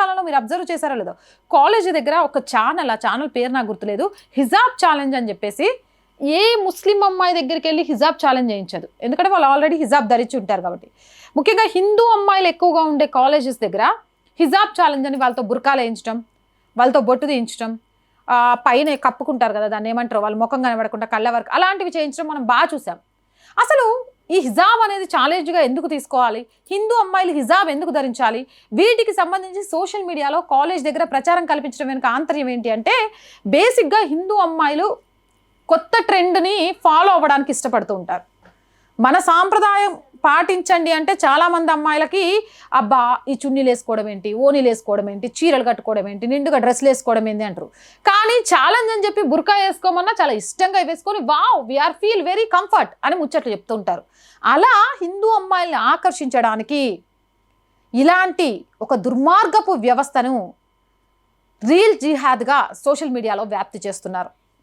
మధ్యకాలంలో మీరు అబ్జర్వ్ చేశారో లేదో. కాలేజ్ దగ్గర ఒక ఛానల్ ఆ ఛానల్ పేరు నాకు గుర్తులేదు. హిజాబ్ ఛాలెంజ్ అని చెప్పేసి ఏ ముస్లిం అమ్మాయి దగ్గరికి వెళ్ళి హిజాబ్ ఛాలెంజ్ చేయించదు. ఎందుకంటే వాళ్ళు ఆల్రెడీ హిజాబ్ ధరించి ఉంటారు కాబట్టి. ముఖ్యంగా హిందూ అమ్మాయిలు ఎక్కువగా ఉండే కాలేజెస్ దగ్గర హిజాబ్ ఛాలెంజ్ అని వాళ్ళతో బుర్కాలు వేయించడం వాళ్ళతో బొట్టు తీయించడం ఆ, పైన కప్పుకుంటారు కదా దాన్ని ఏమంటారు? వాళ్ళు ముఖం కనబడకుండా కళ్ళ వరకు అలాంటివి చేయించడం మనం బాగా చూసాం. అసలు ఈ హిజాబ్ అనేది ఛాలెంజ్గా ఎందుకు తీసుకోవాలి? హిందూ అమ్మాయిలు హిజాబ్ ఎందుకు ధరించాలి? వీటికి సంబంధించి సోషల్ మీడియాలో కాలేజ్ దగ్గర ప్రచారం కల్పించడం వెనుక ఆంతర్యం ఏంటి అంటే బేసిక్గా హిందూ అమ్మాయిలు కొత్త ట్రెండ్ని ఫాలో అవ్వడానికి ఇష్టపడుతూ ఉంటారు. మన సాంప్రదాయం పాటించండి అంటే చాలామంది అమ్మాయిలకి అబ్బా ఈ చున్నీలు వేసుకోవడం ఏంటి? ఓనీలు వేసుకోవడం ఏంటి? చీరలు కట్టుకోవడం ఏంటి? నిండుగా డ్రెస్సులు వేసుకోవడం ఏంటి? అంటారు. కానీ ఛాలెంజ్ చెప్పి బుర్కా వేసుకోమన్నా చాలా ఇష్టంగా వేసుకొని wow we are feel very comfort అని ముచ్చట్లు చెప్తుంటారు. అలా హిందూ అమ్మాయిల్ని ఆకర్షించడానికి ఇలాంటి ఒక దుర్మార్గపు వ్యవస్థను రీల్ జిహాద్గా సోషల్ మీడియాలో వ్యాప్తి చేస్తున్నారు.